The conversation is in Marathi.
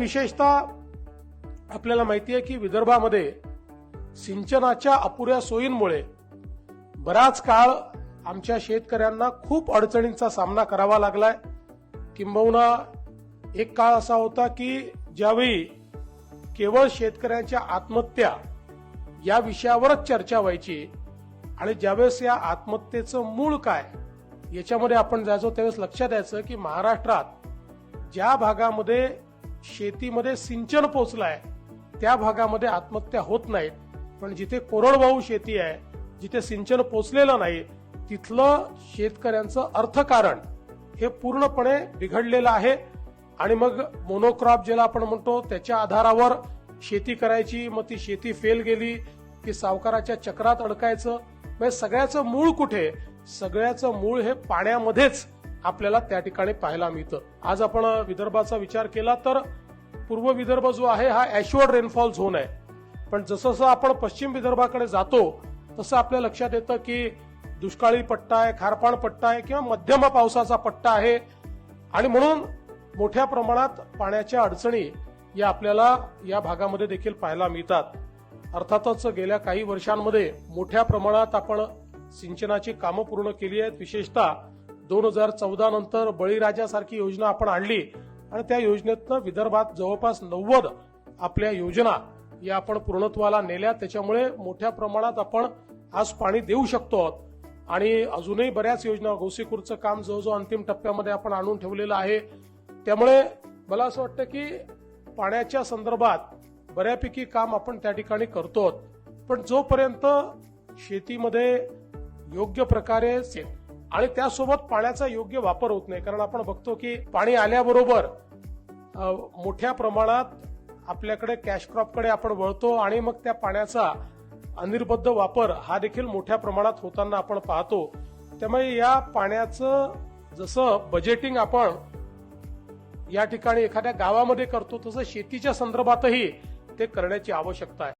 विशेषतः आपल्याला माहिती आहे की विदर्भामध्ये सिंचनाच्या अपुऱ्या सोयींमुळे बराच काळ आमच्या शेतकऱ्यांना खूप अडचणींचा सामना करावा लागलाय. किंबहुना एक काळ असा होता की ज्यावेळी केवळ शेतकऱ्यांच्या आत्महत्या या विषयावरच चर्चा व्हायची आणि ज्यावेळेस या आत्महत्येचं मूळ काय याच्यामध्ये आपण जायचो त्यावेळेस लक्षात द्यायचं की महाराष्ट्रात ज्या भागामध्ये शेतीमध्ये सिंचन पोचलंय त्या भागामध्ये आत्महत्या होत नाहीत. पण जिथे कोरडवाहू शेती आहे जिथे सिंचन पोचलेलं नाही तिथलं शेतकऱ्यांचं अर्थकारण हे पूर्णपणे बिघडलेलं आहे. आणि मग मोनोक्रॉप ज्याला आपण म्हणतो त्याच्या आधारावर शेती करायची मग ती शेती फेल गेली की सावकाराच्या चक्रात अडकायचं. म्हणजे सगळ्याचं मूळ कुठे? सगळ्याचं मूळ हे पाण्यामध्येच. आपल्याला त्या ठिकाणी पाहायला मिळतं. आज आपण विदर्भाचा विचार केला तर पूर्व विदर्भ जो आहे हा ऍश्युअर्ड रेनफॉल झोन आहे. पण जसं जसं आपण पश्चिम विदर्भाकडे जातो तसं आपल्या लक्षात येतं की दुष्काळी पट्टा आहे खारपाण पट्टा आहे किंवा मध्यम पावसाचा पट्टा आहे. आणि म्हणून मोठ्या प्रमाणात पाण्याच्या अडचणी या आपल्याला या भागामध्ये देखील पाहायला मिळतात. अर्थातच गेल्या काही वर्षांमध्ये मोठ्या प्रमाणात आपण सिंचनाची कामं पूर्ण केली आहेत. विशेषतः दोन हजार चौदा नंतर बळीराजासारखी योजना आपण आणली आणि त्या योजनेतनं विदर्भात जवळपास नव्वद आपल्या योजना या आपण पूर्णत्वाला नेल्या. त्याच्यामुळे मोठ्या प्रमाणात आपण आज पाणी देऊ शकतो आहोत. आणि अजूनही बऱ्याच योजना गोसीखुरचं काम जवळजवळ अंतिम टप्प्यामध्ये आपण आणून ठेवलेलं आहे. त्यामुळे मला असं वाटतं की पाण्याच्या संदर्भात बऱ्यापैकी काम आपण त्या ठिकाणी करतो आहोत. पण जोपर्यंत शेतीमध्ये योग्य प्रकारे आणि त्यासोबत पाण्याचा योग्य वापर होत नाही. कारण आपण बघतो की पाणी आल्याबरोबर मोठ्या प्रमाणात आपल्याकडे कॅश क्रॉपकडे आपण वळतो आणि मग त्या पाण्याचा अनिर्बद्ध वापर हा देखील मोठ्या प्रमाणात होताना आपण पाहतो. त्यामुळे या पाण्याचं जसं बजेटिंग आपण या ठिकाणी एखाद्या गावामध्ये करतो तसं शेतीच्या संदर्भातही ते करण्याची आवश्यकता आहे.